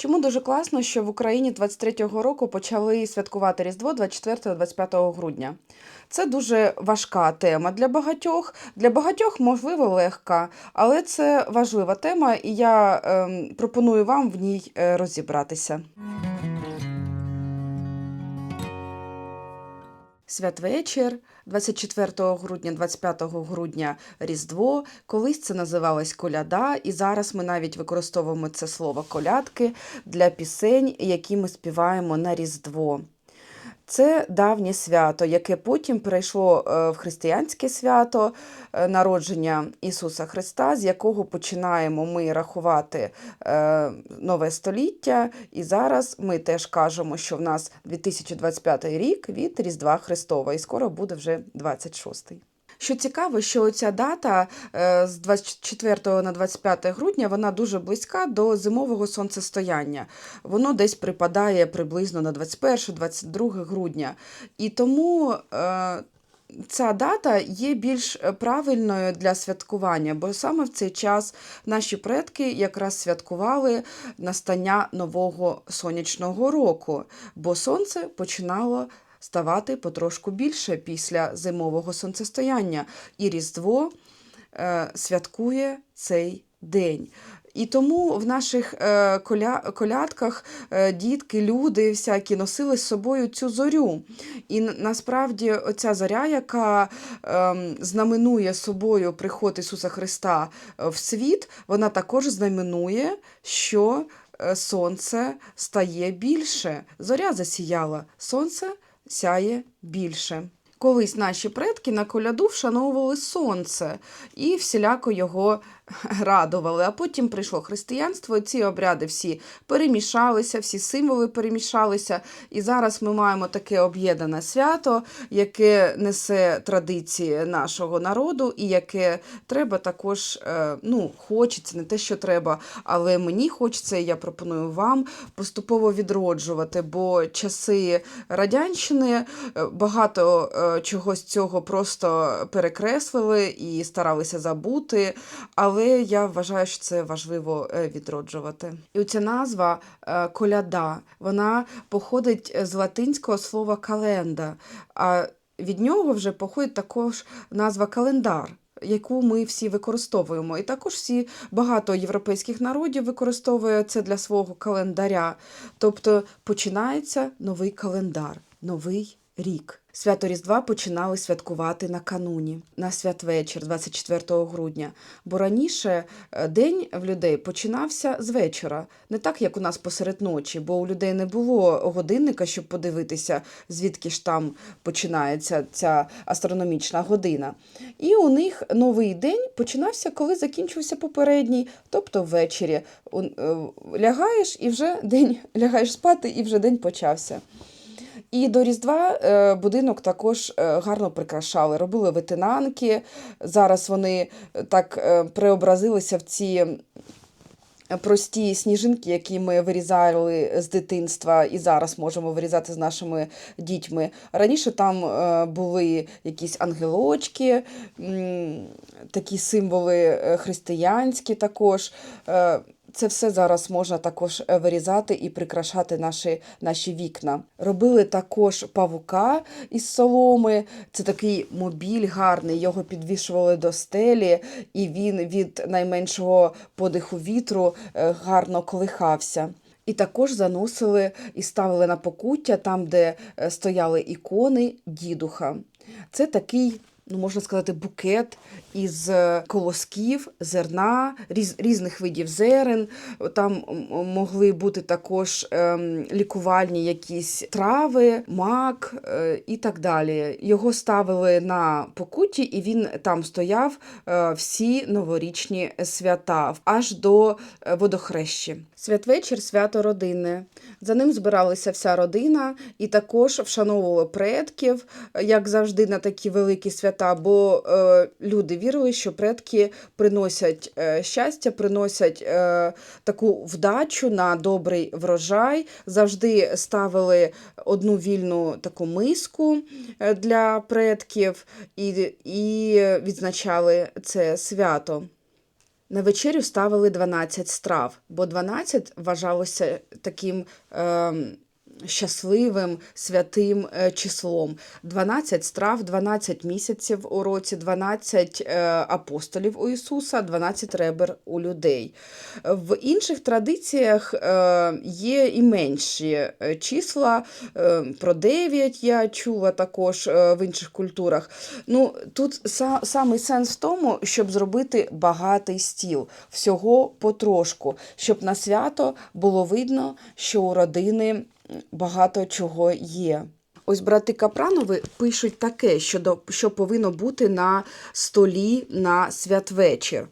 Чому дуже класно, що в Україні 23-го року почали святкувати Різдво 24-25 грудня. Це дуже важка тема для багатьох. Для багатьох, можливо, легка, але це важлива тема, і я е, пропоную вам в ній е, розібратися. Святвечір, 24 грудня, 25 грудня Різдво. Колись це називалось коляда, і зараз ми навіть використовуємо це слово колядки для пісень, які ми співаємо на Різдво. Це давнє свято, яке потім перейшло е, в християнське свято е, народження Ісуса Христа, з якого починаємо ми рахувати е, нове століття. І зараз ми теж кажемо, що в нас 2025 рік від Різдва Христова, і скоро буде вже 26-й. Що цікаво, що ця дата е, з 24 на 25 грудня вона дуже близька до зимового сонцестояння. Воно десь припадає приблизно на 21-22 грудня. І тому е, ця дата є більш правильною для святкування, бо саме в цей час наші предки якраз святкували настання нового сонячного року, бо сонце починало ставати потрошку більше після зимового сонцестояння, і Різдво е, святкує цей день. І тому в наших е, коля, колядках е, дітки, люди всякі носили з собою цю зорю. І насправді оця зоря, яка е, знаменує собою приход Ісуса Христа в світ, вона також знаменує, що сонце стає більше. Зоря засіяла, сонце сяє більше. Колись наші предки на коляду вшановували сонце і всіляко його радували. А потім прийшло християнство, і ці обряди всі перемішалися, всі символи перемішалися. І зараз ми маємо таке об'єднане свято, яке несе традиції нашого народу, і яке треба також, е, ну, хочеться, не те, що треба, але мені хочеться, і я пропоную вам поступово відроджувати, бо часи радянщини е, багато е, чого з цього просто перекреслили і старалися забути. Але я вважаю, що це важливо е, відроджувати. І ця назва е, коляда, вона походить з латинського слова календа, а від нього вже походить також назва календар. Яку ми всі використовуємо, і також всі багато європейських народів використовує це для свого календаря. Тобто починається новий календар, новий рік. Свято Різдва починали святкувати накануні, на святвечір, 24 грудня. Бо раніше е, день в людей починався з вечора, не так, як у нас посеред ночі, бо у людей не було годинника, щоб подивитися, звідки ж там починається ця астрономічна година. І у них новий день починався, коли закінчився попередній, тобто ввечері. Е, Лягаєш і вже день лягаєш спати, і вже день почався. І до Різдва е, будинок також е, гарно прикрашали, робили витинанки. Зараз вони е, так преобразилися в ці прості сніжинки, які ми вирізали з дитинства і зараз можемо вирізати з нашими дітьми. Раніше там були якісь ангелочки, такі символи християнські також. Це все зараз можна також е, вирізати і прикрашати наші, наші вікна. Робили також павука із соломи. Це такий мобіль гарний. Його підвішували до стелі, і він від найменшого подиху вітру е, гарно колихався. І також заносили і ставили на покуття там, де е, стояли ікони дідуха. Це такий. Ну, можна сказати, букет із е, колосків, зерна, різ, різних видів зерен. Там могли бути також ем, лікувальні якісь трави, мак е, і так далі. Його ставили на покуті, і він там стояв е, всі новорічні свята, аж до е, водохрещі. Святвечір свято родинне. За ним збиралася вся родина і також вшановували предків, як завжди, на такі великі свята, бо е, люди вірили, що предки приносять е, щастя, приносять е, таку вдачу на добрий врожай. Завжди ставили одну вільну таку миску е, для предків і, і відзначали це свято. На вечерю ставили 12 страв, бо 12 вважалося таким ем, щасливим святим е, числом. 12 страв, 12 місяців у році, 12 е, апостолів у Ісуса, 12 ребер у людей. В інших традиціях е, є і менші числа, про 9 я чула також в інших культурах. Ну, тут са, самий сенс в тому, щоб зробити багатий стіл, всього потрошку, щоб на свято було видно, що у родини багато чого є. Ось брати Капранови пишуть таке, що, до, що повинно бути на столі на святвечір.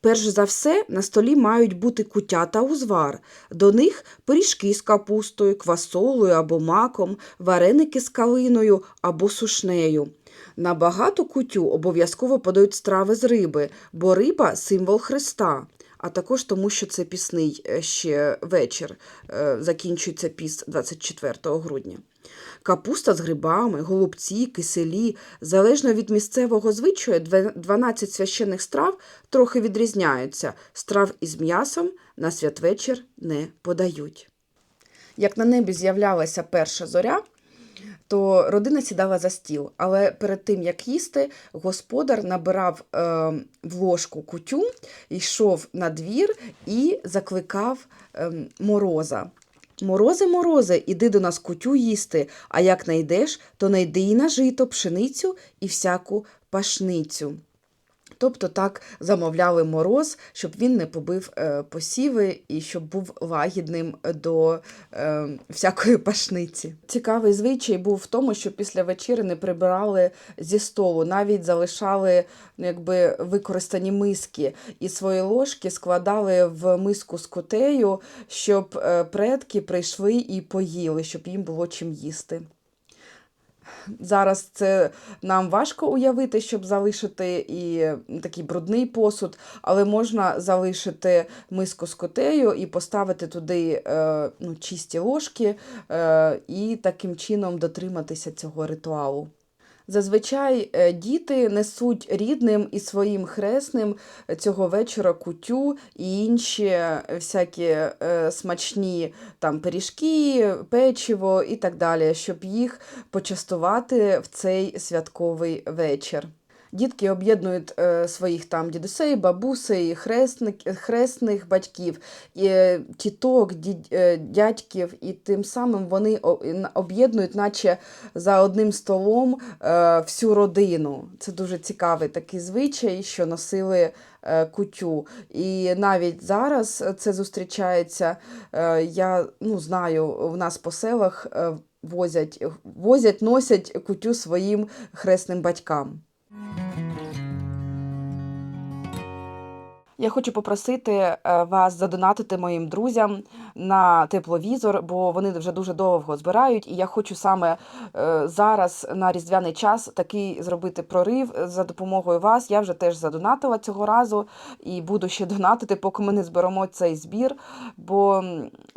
Перш за все, на столі мають бути куття та узвар. До них пиріжки з капустою, квасолою або маком, вареники з калиною або сушнею. На багату кутю обов'язково подають страви з риби, бо риба символ Христа. А також тому, що це пісний е, ще вечір, е, закінчується піс 24 грудня. Капуста з грибами, голубці, киселі. Залежно від місцевого звичаю, две- 12 священних страв трохи відрізняються. Страв із м'ясом на святвечір не подають. Як на небі з'являлася перша зоря, то родина сідала за стіл, але перед тим як їсти, господар набирав е, в ложку кутю, йшов на двір і закликав е, мороза. Морози, морози, іди до нас кутю їсти, а як найдеш, то найди і на жито, пшеницю і всяку пашницю. Тобто так замовляли мороз, щоб він не побив е, посіви і щоб був лагідним до е, всякої пашниці. Цікавий звичай був в тому, що після вечері не прибирали зі столу, навіть залишали ну, якби, використані миски і свої ложки складали в миску з котею, щоб е, предки прийшли і поїли, щоб їм було чим їсти. Зараз це нам важко уявити, щоб залишити і такий брудний посуд, але можна залишити миску з котею і поставити туди е, ну, чисті ложки е, і таким чином дотриматися цього ритуалу. Зазвичай е, діти несуть рідним і своїм хресним цього вечора кутю і інші е, всякі е, смачні там пиріжки, печиво і так далі, щоб їх почастувати в цей святковий вечір. Дітки об'єднують е, своїх там дідусей, бабусей, хресник, хресних батьків, е, тіток, е, дядьків, і тим самим вони об'єднують, наче за одним столом всю родину. Це дуже цікавий такий звичай, що носили кутю. І навіть зараз це зустрічається. Я ну, знаю, в нас по селах возять, возять, носять кутю своїм хресним батькам. Я хочу попросити е, вас задонатити моїм друзям на тепловізор, бо вони вже дуже довго збирають, і я хочу саме е, зараз на різдвяний час такий зробити прорив за допомогою вас. Я вже теж задонатила цього разу і буду ще донатити, поки ми не зберемо цей збір, бо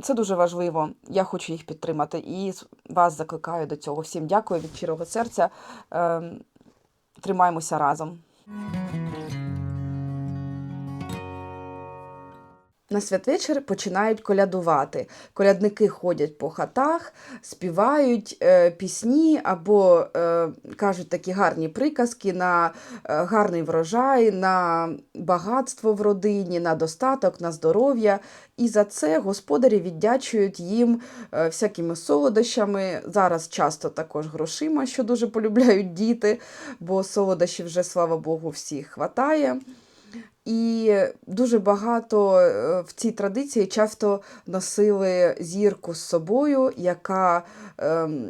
це дуже важливо. Я хочу їх підтримати і вас закликаю до цього. Всім дякую від щирого серця. Тримаємося разом. На святвечір починають колядувати. Колядники ходять по хатах, співають е, пісні або е, кажуть такі гарні приказки на е, гарний врожай, на багатство в родині, на достаток, на здоров'я. І за це господарі віддячують їм е, всякими солодощами. Зараз часто також грошима, що дуже полюбляють діти, бо солодощів вже, слава Богу, всіх хватає. І дуже багато е, в цій традиції часто носили зірку з собою, яка ем,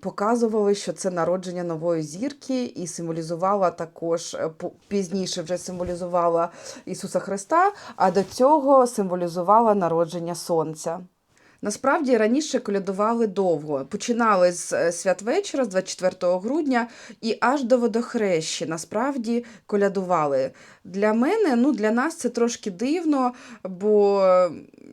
показувала, що це народження нової зірки, і символізувала також е, пізніше вже символізувала Ісуса Христа, а до цього символізувала народження Сонця. Насправді раніше колядували довго. Починали з е, святвечора, з 24 грудня, і аж до водохрещі насправді колядували. Для мене, ну для нас це трошки дивно, бо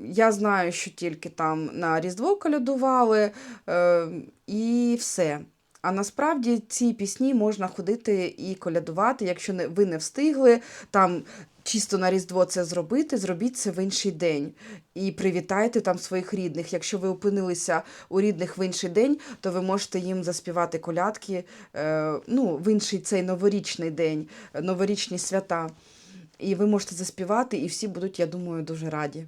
я знаю, що тільки там на Різдво колядували е, і все. А насправді ці пісні можна ходити і колядувати, якщо ви не встигли там чисто на Різдво це зробити, зробіть це в інший день і привітайте там своїх рідних. Якщо ви опинилися у рідних в інший день, то ви можете їм заспівати колядки е, ну, в інший цей новорічний день, новорічні свята. І ви можете заспівати, і всі будуть, я думаю, дуже раді.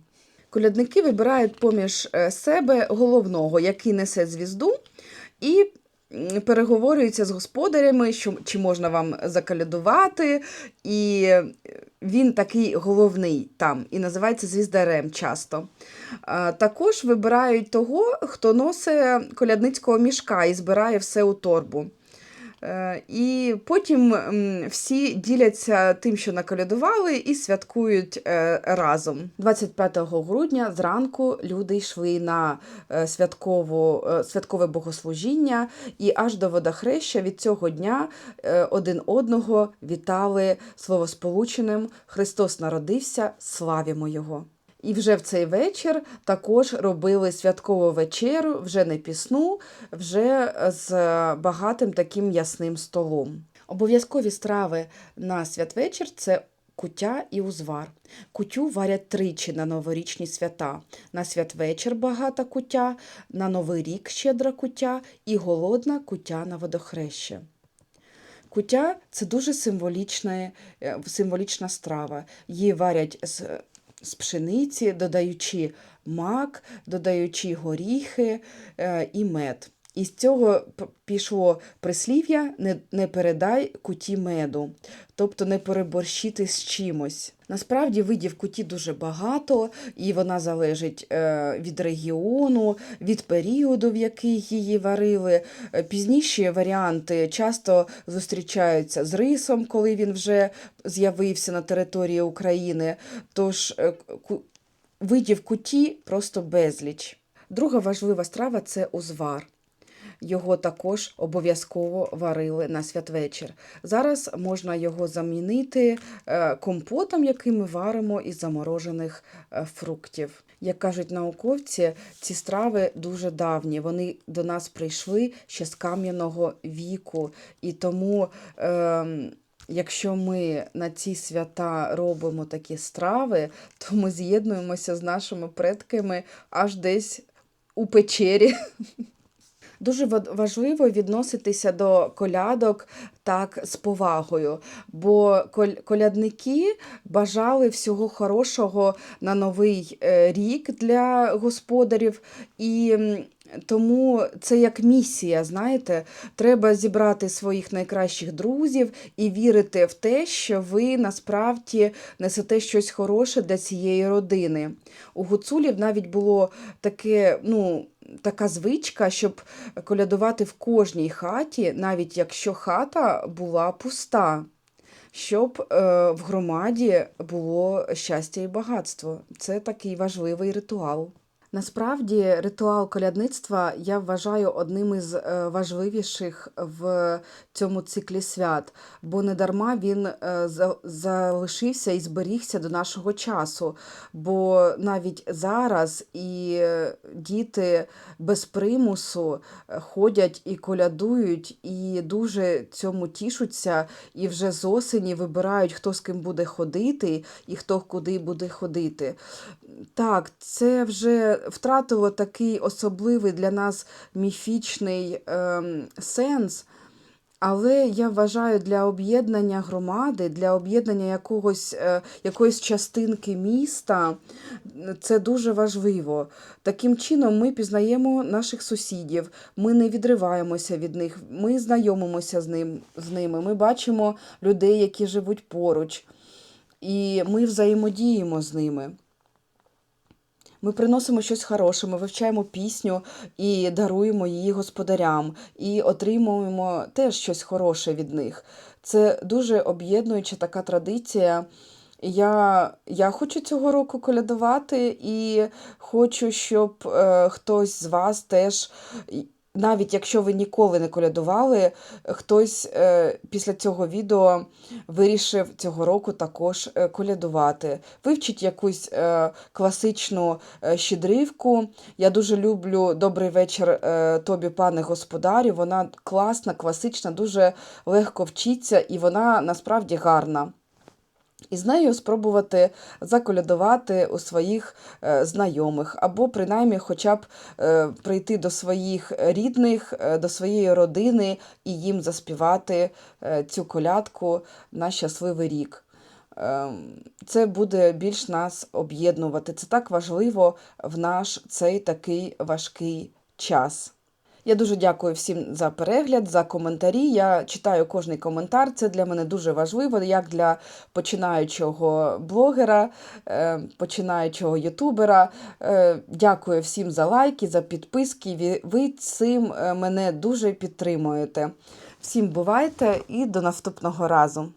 Колядники вибирають поміж е, себе головного, який несе звізду, і м, переговорюються з господарями, що чи можна вам закалядувати. І він такий головний там і називається звіздарем часто. Також вибирають того, хто носить колядницького мішка і збирає все у торбу. Е, І потім всі діляться тим, що наколядували, і святкують е, разом. 25 грудня зранку люди йшли на е, святкову, святкове богослужіння, і аж до водохреща від цього дня один одного вітали словосполученим Христос народився, славімо Його. І вже в цей вечір також робили святкову вечерю, вже не пісну, вже з багатим таким ясним столом. Обов'язкові страви на святвечір це куття і узвар. Кутю варять тричі на новорічні свята. На святвечір багата куття, на Новий рік щедра куття і голодна куття на водохреще. Куття це дуже символічна, е, символічна страва. Її варять з, з пшениці, додаючи мак, додаючи горіхи е, і мед. І з цього пішло прислів'я не, не передай куті меду, тобто не переборщити з чимось. Насправді видів куті дуже багато, і вона залежить е, від регіону, від періоду, в який її варили. Е, Пізніші варіанти часто зустрічаються з рисом, коли він вже з'явився на території України. Тож е, видів куті просто безліч. Друга важлива страва це узвар. Його також обов'язково варили на святвечір. Зараз можна його замінити е, компотом, який ми варимо із заморожених е, фруктів. Як кажуть науковці, ці страви дуже давні. Вони до нас прийшли ще з кам'яного віку. І тому, е, якщо ми на ці свята робимо такі страви, то ми з'єднуємося з нашими предками аж десь у печері. Дуже важливо відноситися до колядок так з повагою, бо колядники бажали всього хорошого на новий е, рік для господарів, і тому це як місія. Знаєте, треба зібрати своїх найкращих друзів і вірити в те, що ви насправді несете щось хороше для цієї родини. У гуцулів навіть було таке, ну. Така звичка, щоб колядувати в кожній хаті, навіть якщо хата була пуста, щоб е, в громаді було щастя і багатство. Це такий важливий ритуал. Насправді, ритуал колядництва я вважаю одним із е, важливіших в цьому циклі свят, бо недарма він е, залишився і зберігся до нашого часу. Бо навіть зараз і е, діти без примусу ходять і колядують, і дуже цьому тішуться, і вже з осені вибирають, хто з ким буде ходити і хто куди буде ходити. Так, це вже втратило такий особливий для нас міфічний ем, сенс. Але я вважаю, для об'єднання громади, для об'єднання якогось, е, якоїсь частинки міста це дуже важливо. Таким чином ми пізнаємо наших сусідів, ми не відриваємося від них, ми знайомимося з, ним, з ними, ми бачимо людей, які живуть поруч, і ми взаємодіємо з ними. Ми приносимо щось хороше, ми вивчаємо пісню і даруємо її господарям, і отримуємо теж щось хороше від них. Це дуже об'єднуюча така традиція. Я, я хочу цього року колядувати і хочу, щоб е, хтось з вас теж, навіть якщо ви ніколи не колядували, хтось е, після цього відео вирішив цього року також е, колядувати. Вивчіть якусь е, класичну е, щедрівку. Я дуже люблю Добрий вечір е, тобі, пане господарю. Вона класна, класична, дуже легко вчиться і вона насправді гарна. І з нею спробувати заколядувати у своїх е, знайомих, або принаймні хоча б е, прийти до своїх рідних, е, до своєї родини і їм заспівати цю колядку на щасливий рік. Ем, Це буде більш нас об'єднувати. Це так важливо в наш цей такий важкий час. Я дуже дякую всім за перегляд, за коментарі. Я читаю кожний коментар. Це для мене дуже важливо, як для починаючого блогера, е, починаючого ютубера. Е, Дякую всім за лайки, за підписки. Ви цим е, мене дуже підтримуєте. Всім бувайте і до наступного разу.